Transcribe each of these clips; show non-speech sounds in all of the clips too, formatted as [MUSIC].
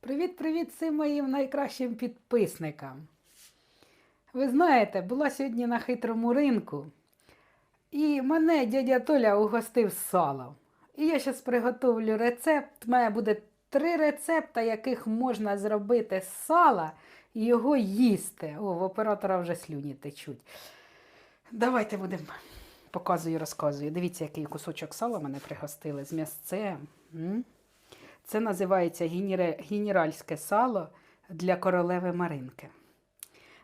Привіт-привіт всім моїм найкращим підписникам. Ви знаєте, була сьогодні на хитрому ринку, і мене дядя Толя угостив салом. І я зараз приготовлю рецепт. У мене буде три рецепта, яких можна зробити з сала і його їсти. О, в оператора вже слюні течуть. Давайте будемо. Показую, розказую. Дивіться, який кусочок сала мене пригостили з м'ясцем. Це називається генеральське сало для королеви Маринки.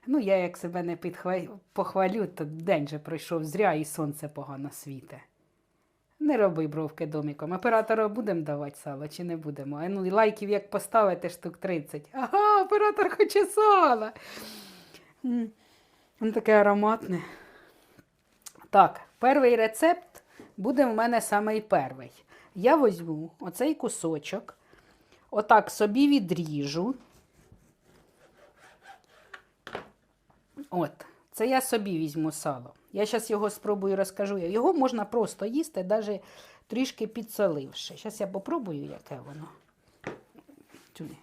Ну, я як себе не підхва- похвалю, то день же пройшов зря і сонце погано світе. Не роби бровки домиком. Оператору будемо давати сало чи не будемо? А ну, лайків як поставити штук 30. Ага, оператор хоче сала. Воно таке ароматне. Так, перший рецепт буде в мене самий перший. Я візьму оцей кусочок, отак собі відріжу. От, це я собі візьму сало. Я зараз його спробую розкажу. Його можна просто їсти, навіть трішки підсоливши. Зараз я попробую, яке воно. Туди.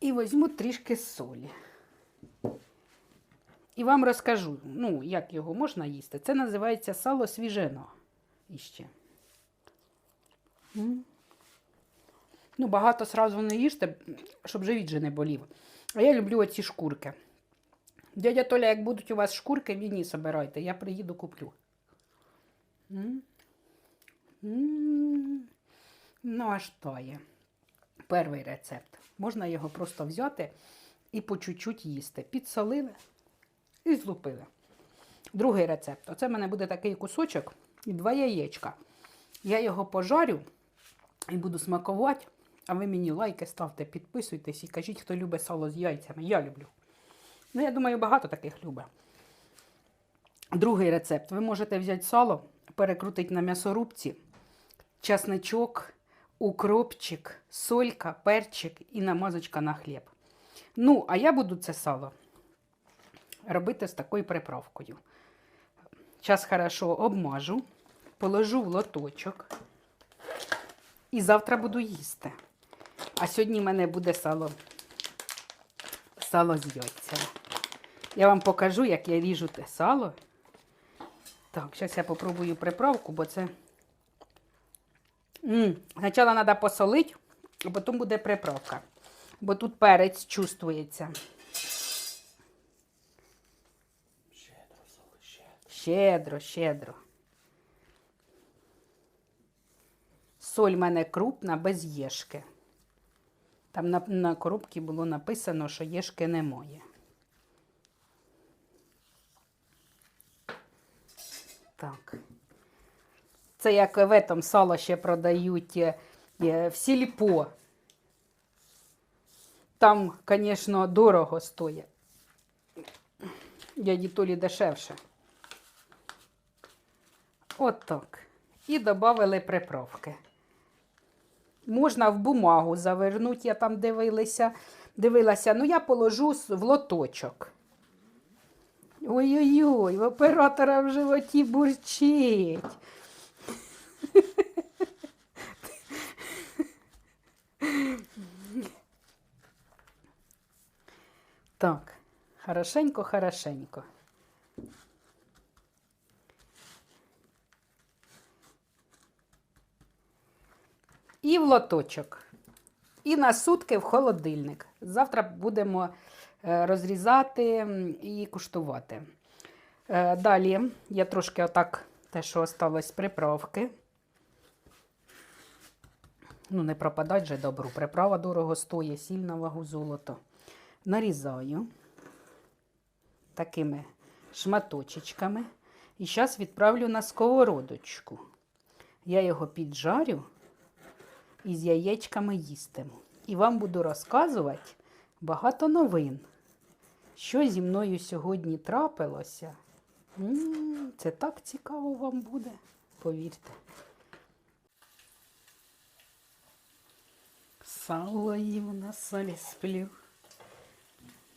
І візьму трішки солі. І вам розкажу, ну, як його можна їсти. Це називається сало свіжено. Іще. Ну, багато сразу не їжте, щоб живіт же не болів. А я люблю оці шкурки. Дядя Толя, як будуть у вас шкурки, мені собирайте. Я приїду куплю. М. М. Ну, аж тає. Перший рецепт. Можна його просто взяти і по чуть-чуть їсти. Підсолили і злупили. Другий рецепт. Оце в мене буде такий кусочок і два яєчка. Я його пожарю і буду смакувати. А ви мені лайки ставте, підписуйтесь і кажіть, хто любить сало з яйцями. Я люблю. Ну, я думаю, багато таких любить. Другий рецепт. Ви можете взяти сало, перекрутити на м'ясорубці, часничок, укропчик, солька, перчик і намазочка на хліб. Ну, а я буду це сало робити з такою приправкою. Зараз хорошо обмажу, положу в лоточок і завтра буду їсти. А сьогодні в мене буде сало, сало з яйцями. Я вам покажу, як я ріжу те сало. Так, зараз я попробую приправку, бо це. Спочатку треба посолити, а потім буде приправка. Бо тут перець чувствується. Щедро, щедро. Соль в мене крупна, без єшки. Там на, на коробці було написано, що єшки немає. Так. Це як в этом сало ще продають е, е, в сільпо. Там, звісно, дорого стоїть. Дяді Толі дешевше. От так. І додали приправки. Можна в бумагу завернути, я там дивилася. дивилася. Ну, я положу в лоточок. Ой-ой-ой, в оператора в животі бурчить. Так, хорошенько, хорошенько. І в лоточок. І на сутки в холодильник. Завтра будемо е, розрізати і куштувати. Е, Далі я трошки отак те, що осталось приправки. Ну, не пропадать же добру. Приправа дорого стоїть, сіль на вагу золото. Нарізаю такими шматочечками. І зараз відправлю на сковородочку. Я його піджарю і з яєчками їстиму. І вам буду розказувати багато новин. Що зі мною сьогодні трапилося. Це так цікаво вам буде, повірте. Сало їм на солі сплю.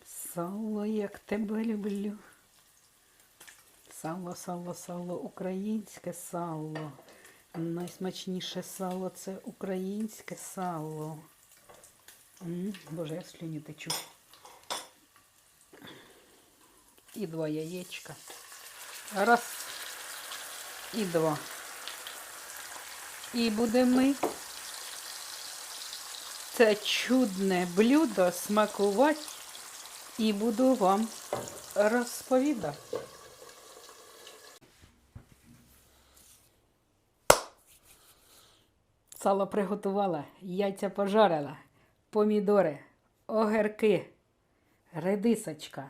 Сало, як тебе люблю. Сало, сало, сало, українське сало. Найсмачніше сало це українське сало. М, Боже, я слюні течу. І два яєчка. Раз. І два. І будемо ми це чудне блюдо смакувати і буду вам розповідати. Сало приготувала, яйця пожарила, помідори, огірки, редисочка.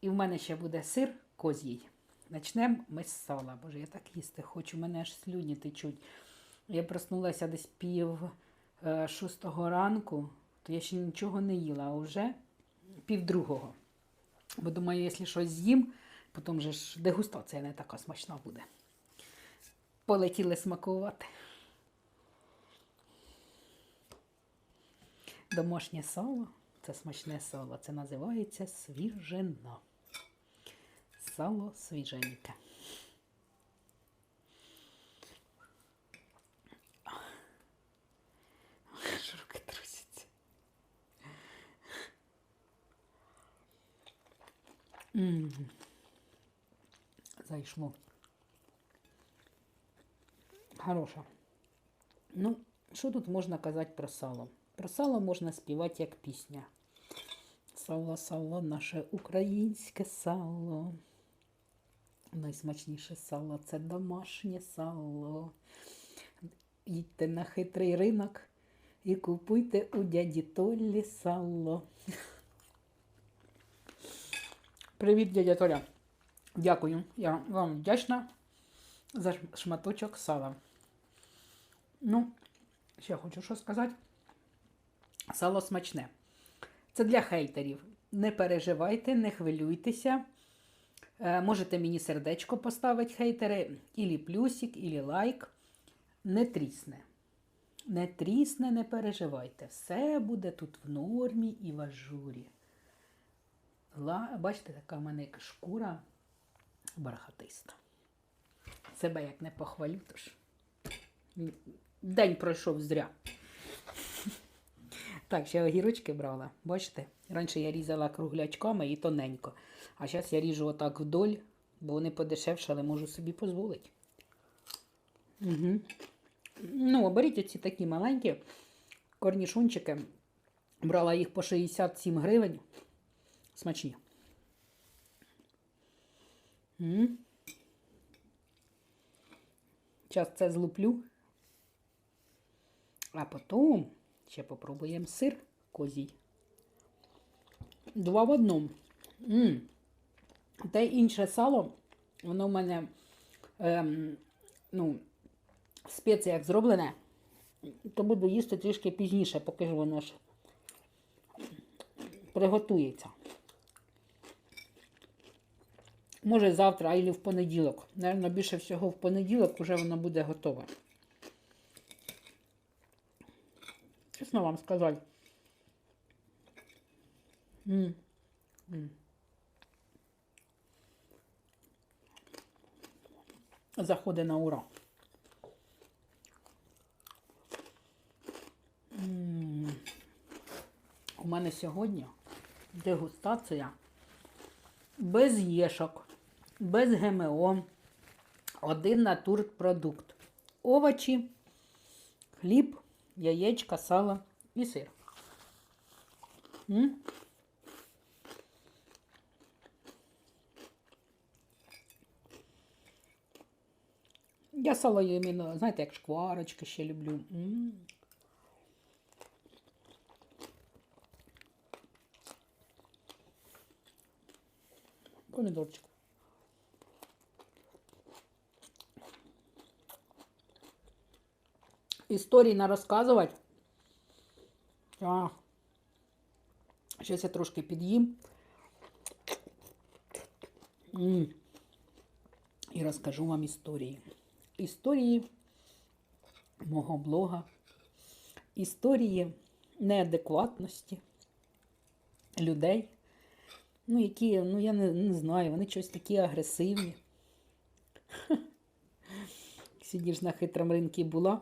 І в мене ще буде сир козій. Начнемо ми з сала. Боже, я так їсти хочу, мене аж слюні течуть. Я проснулася десь пів е, шостого ранку, то я ще нічого не їла, а вже пів другого. Бо думаю, якщо щось з'їм, потім же ж дегустація не така смачна буде. Полетіли смакувати. Домашнє сало це смачне сало. Це називається свіжина. Сало свіженьке. Руки трусяться. Зайшло. Хороша. Ну, що тут можна казати про сало? Про сало можна співати як пісня. Сало, сало, наше українське сало. Найсмачніше сало це домашнє сало. Їдьте на хитрий ринок і купуйте у дяді Толлі сало. Привіт, дядя Толя. Дякую. Я вам вдячна за шматочок сала. Ну, ще хочу що сказати. Сало смачне. Це для хейтерів. Не переживайте, не хвилюйтеся. Е, можете мені сердечко поставити, хейтери, ілі плюсик, ілі лайк. Не трісне. Не трісне, не переживайте. Все буде тут в нормі і в ажурі. Ла... Бачите, така в мене як шкура бархатиста. Себе як не похвалю, тож день пройшов зря. Так, ще огірочки брала. Бачите? Раніше я різала круглячками і тоненько. А зараз я ріжу отак вдоль, бо вони подешевшали, можу собі дозволити. Угу. Ну, беріть оці такі маленькі корнішончики. Брала їх по 67 гривень. Смачні. Зараз це злуплю. А потім ще попробуємо сир козій. Два в одному. М. Те інше сало, воно в мене ем, ну, в спеціях зроблене, то буду їсти трішки пізніше, поки ж воно ж приготується. Може завтра, або в понеділок. Наверно, більше всього в понеділок вже воно буде готове. Чесно вам сказати. М. М. Заходить на ура. М. У мене сьогодні дегустація без єшок, без ГМО, один натурпродукт. Овочі, хліб, яєчка, сало і сир. М? Я сало іменно, знаєте, як шкварочки ще люблю. М. Помідорчик. Історії на розказувати. А. Зараз я трошки під'їм. І розкажу вам історії. Історії мого блога, історії неадекватності людей, ну, які, ну, я не, не знаю, вони щось такі агресивні. [LAUGHS] Ж на хитрому ринку була.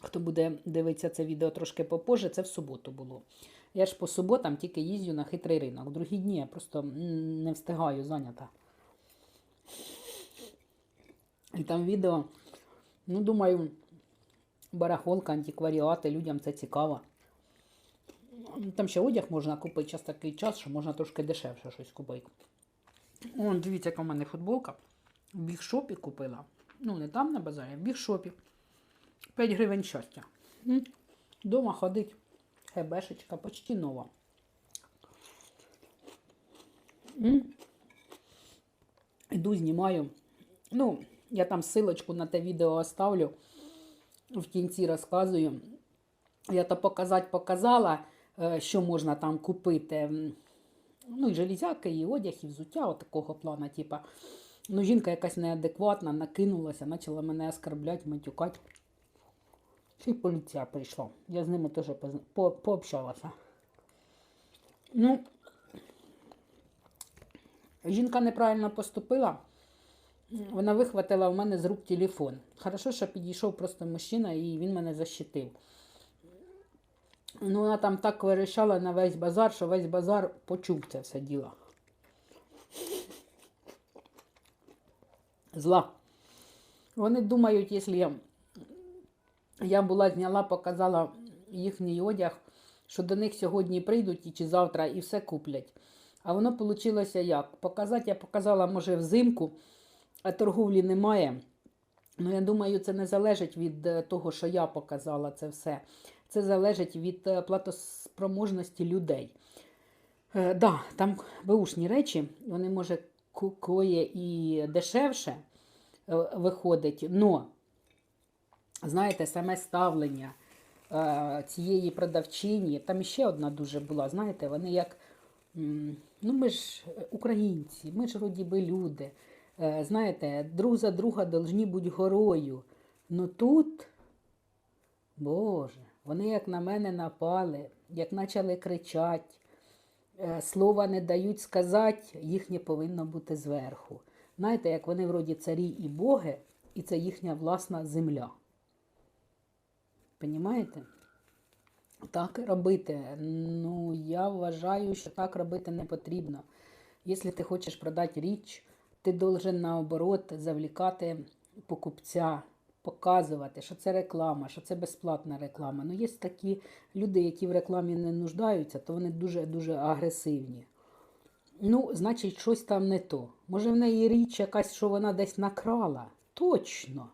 Хто буде дивитися це відео трошки попозже, це в суботу було. Я ж по суботам тільки їздю на хитрий ринок. Другі дні я просто не встигаю зайнята. І там відео, ну, думаю, барахолка, антикваріати, людям це цікаво. Там ще одяг можна купити, час такий час, що можна трошки дешевше щось купити. О, дивіться, яка в мене футболка. В бігшопі купила. Ну, не там на базарі, а в бігшопі. 5 гривень щастя. Дома ходить. Хебешечка, почти нова. М. Іду, знімаю. Ну, я там силочку на те відео оставлю. В кінці розказую. Я то показати показала, е, що можна там купити. Ну, і железяки, і одяг, і взуття, от такого плану, типа. Ну, жінка якась неадекватна, накинулася, почала мене оскорбляти, матюкати. Ще й поліція прийшла. Я з ними теж позна- по- пообщалася. Ну, жінка неправильно поступила. Вона вихватила в мене з рук телефон. Хорошо, що підійшов просто мужчина і він мене защитив. Ну, вона там так вирішала на весь базар, що весь базар почув це все діло. Зла. Вони думають, якщо я, я була зняла, показала їхній одяг, що до них сьогодні прийдуть і чи завтра і все куплять. А воно вийшло як? Показати я показала, може, взимку, а торговлі немає. Ну, я думаю, це не залежить від е, того, що я показала це все. Це залежить від е, платоспроможності людей. Е, да, там беушні речі, вони, може, кое і дешевше е, виходить, но, знаєте, саме ставлення е, цієї продавчині, там ще одна дуже була, знаєте, вони як, ну ми ж українці, ми ж вроді би люди. Е, Знаєте, друг за друга должні бути горою. Ну тут, Боже, вони як на мене напали, як почали кричати, е, слова не дають сказати, їхнє повинно бути зверху. Знаєте, як вони вроді царі і боги, і це їхня власна земля. Понімаєте? Так робити. Ну, я вважаю, що так робити не потрібно. Якщо ти хочеш продати річ, ти должен наоборот завлікати покупця, показувати, що це реклама, що це безплатна реклама. Ну, є такі люди, які в рекламі не нуждаються, то вони дуже-дуже агресивні. Ну, значить, щось там не то. Може, в неї річ якась, що вона десь накрала. Точно.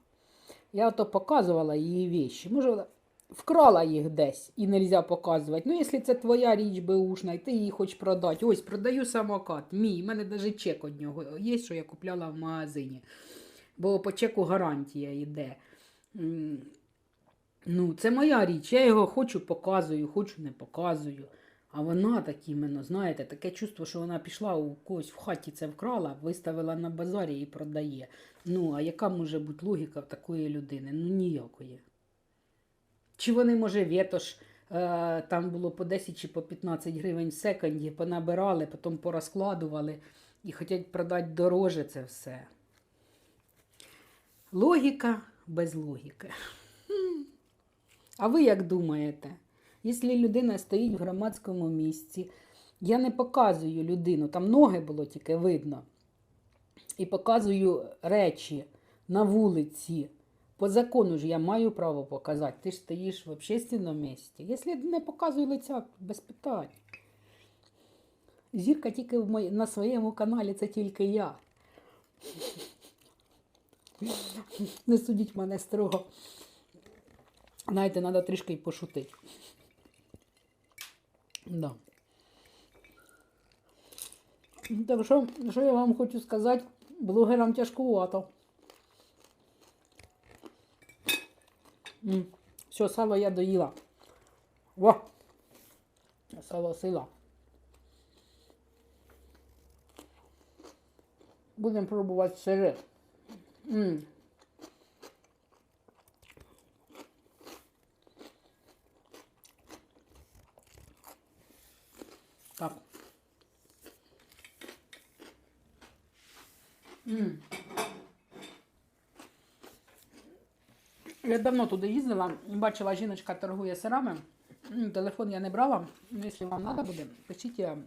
Я ото показувала її віші. Може, вона вкрала їх десь і не можна показувати. Ну, якщо це твоя річ беушна, і ти її хочеш продати. Ось, продаю самокат. Мій. У мене навіть чек від нього є, що я купляла в магазині. Бо по чеку гарантія йде. Ну, це моя річ. Я його хочу показую, хочу не показую. А вона так іменно, знаєте, таке чувство, що вона пішла у когось в хаті це вкрала, виставила на базарі і продає. Ну, а яка може бути логіка такої людини? Ну, ніякої. Чи вони, може, ветош, е, там було по 10 чи по 15 гривень в секонді, понабирали, потім порозкладували і хочуть продати дороже це все. Логіка без логіки. А ви як думаєте? Якщо людина стоїть в громадському місці, я не показую людину, там ноги було тільки видно, і показую речі на вулиці. По закону ж я маю право показати. Ти ж стоїш в общественному місці. Якщо не показую лиця, без питань. Зірка тільки в мої- на своєму каналі, це тільки я. Не судіть мене строго. Знаєте, треба трішки й пошутити. Да. Так що, що я вам хочу сказати, блогерам тяжкувато. М, Все, сало я доїла. Во! Сало сила. Будемо пробувати сири. Так. М. Я давно туди їздила, бачила, жіночка торгує сирами. Телефон я не брала. Ну, якщо вам треба буде, пишіть, я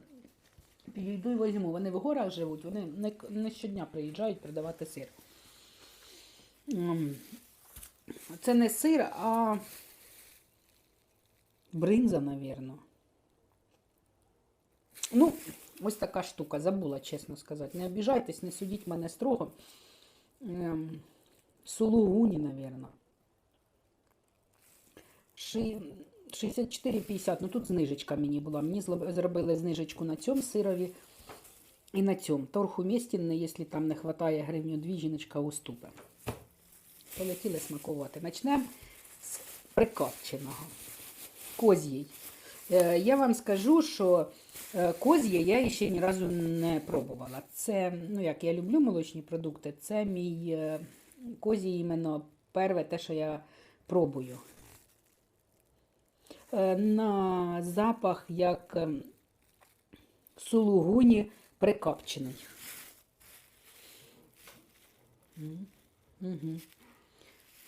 підійду і візьму. Вони в горах живуть, вони не, щодня приїжджають продавати сир. Це не сир, а бринза, напевно. Ну, ось така штука, забула, чесно сказати. Не обіжайтесь, не судіть мене строго. Ем, Сулугуні, напевно. 64,50. Ну тут знижечка мені була. Мені зробили знижечку на цьому сирові і на цьому. Торг умістінний, якщо там не вистачає гривню дві, жіночка уступе. Полетіли смакувати. Почнемо з прикопченого. Коз'їй. Е, Я вам скажу, що е, коз'є я ще ні разу не пробувала. Це, ну як я люблю молочні продукти, це мій е, козій іменно перше те, що я пробую. Е, На запах як ем, сулугуні прикопчений. Угу.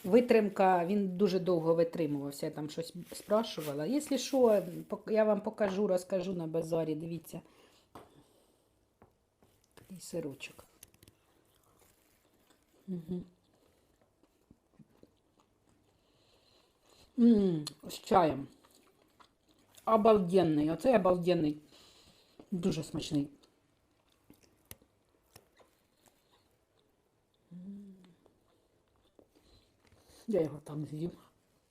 Витримка, він дуже довго витримувався, я там щось спрашувала. Якщо що, я вам покажу, розкажу на базарі, дивіться. Такий сирочок. Угу. М, з чаєм. Обалденний. Оцей обалденний. Дуже смачний. Я його там з'їм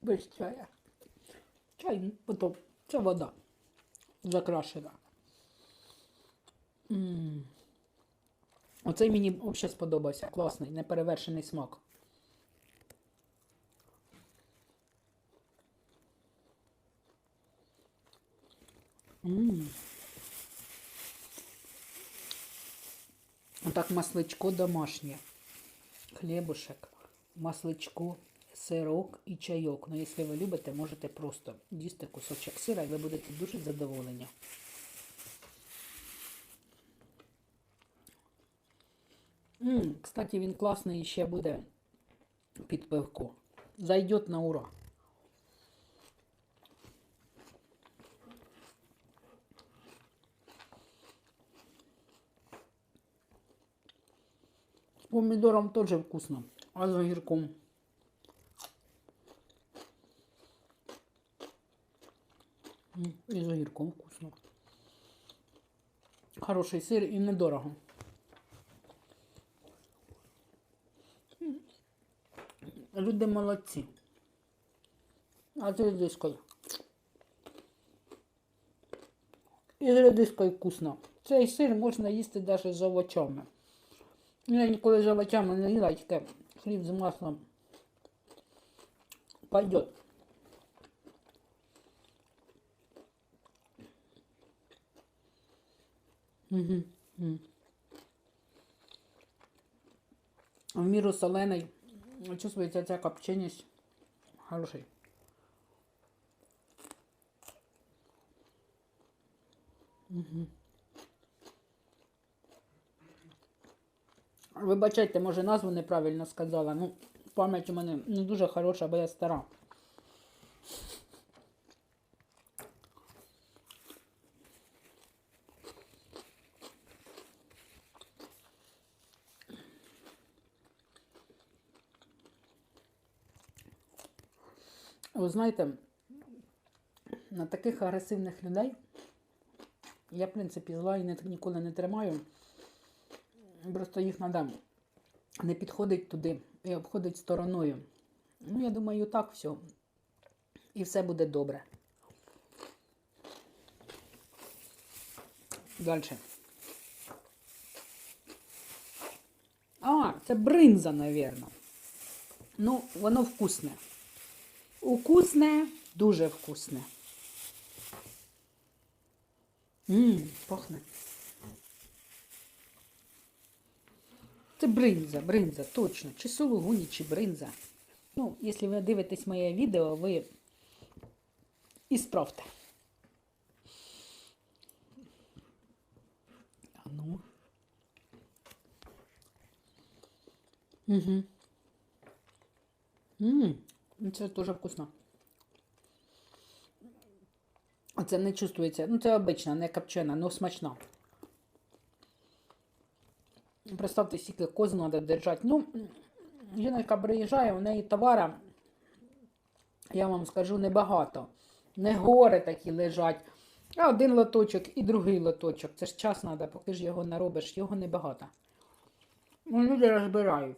без чая. Чай потім. Це вода закрашена. Оцей мені взагалі сподобався. Класний, неперевершений смак. Отак масличко домашнє. Хлібушек, масличко, сирок і чайок. Ну, якщо ви любите, можете просто їсти кусочок сира і ви будете дуже задоволені. М, кстати, він класний ще буде під пивко. Зайдет на ура. Помидором тоже вкусно, а с огурком. И с огурком вкусно. Хороший сыр и недорого. Люди молодці. А з редискою. І з редискою вкусно. Цей сир можна їсти навіть з овочами. Я ніколи з овочами не їла, тільки хліб з маслом пойдет. Угу. В міру солений чувствується ця копченість хороший. Вибачайте, може назву неправильно сказала. Ну, пам'ять у мене не дуже хороша, бо я стара. Ви знаєте, на таких агресивних людей я, в принципі, зла і ніколи не тримаю. Просто їх треба не підходить туди і обходить стороною. Ну, я думаю, так все. І все буде добре. Далі. А, це бринза, напевно. Ну, воно вкусне. Вкусне, дуже вкусне. Ммм, пахне. Це бринза, бринза, точно. Чи сулугуні, чи бринза. Ну, якщо ви дивитесь моє відео, ви і справте. А ну. Угу. Ммм, Ну, Це дуже вкусно. Це не чувствується. Ну, це обична, не копчена, але смачна. Представте, скільки коз треба держати. Ну, жінка приїжджає, у неї товара, я вам скажу, небагато. Не гори такі лежать. А один лоточок і другий лоточок. Це ж час треба, поки ж його наробиш, його небагато. Ну, люди розбирають.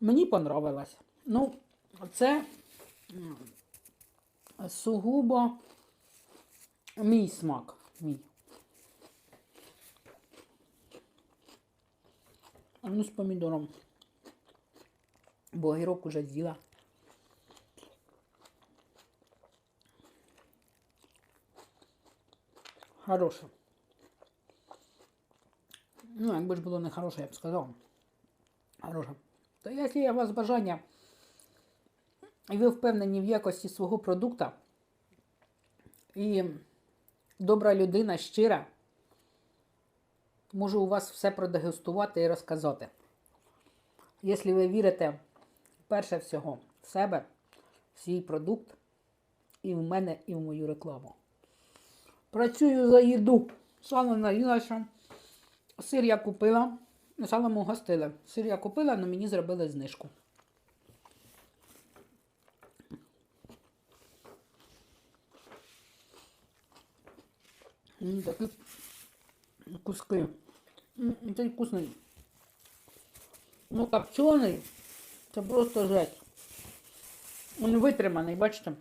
Мені понравилось. Ну, це сугубо мій смак. Мій. А ну з помідором. Бо огірок уже з'їла. Хороше. Ну, якби ж було не хороше, я б сказав. Хороше. То якщо є у вас бажання, і ви впевнені в якості свого продукту, і добра людина, щира, можу у вас все продегустувати і розказати. Якщо ви вірите, перше всього, в себе, в свій продукт, і в мене, і в мою рекламу. Працюю за їду. Сало наїлася. Сир я купила. Салом угостили. Сир я купила, але мені зробили знижку. Такі куски. М, Цей вкусний. Ну, копчений. Це просто жесть. Він витриманий, бачите?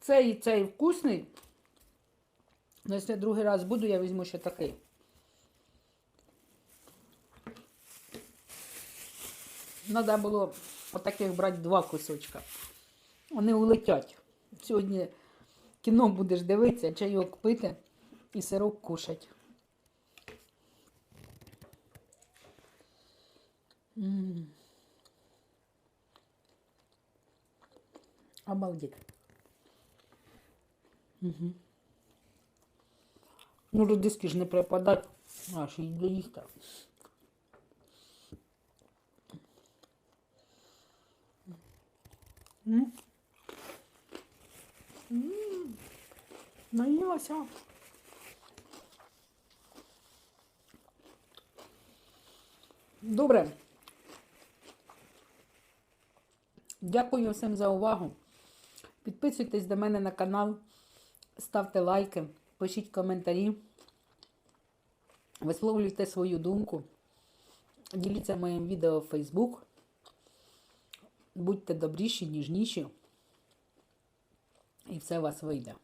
Цей і цей вкусний. Ну, якщо другий раз буду, я візьму ще такий. Треба було отаких брати два кусочка. Вони улетять. Сьогодні кіно будеш дивитися, чайок пити і сирок кушать. М. Обалдеть. Угу. Ну, редиски ж не пропадать. А, ще й доїсти. М. М. Наїлася. Добре. Дякую всім за увагу. Підписуйтесь до мене на канал, ставте лайки, пишіть коментарі, висловлюйте свою думку, діліться моїм відео в Facebook. Будьте добріші, ніжніші, і все у вас вийде.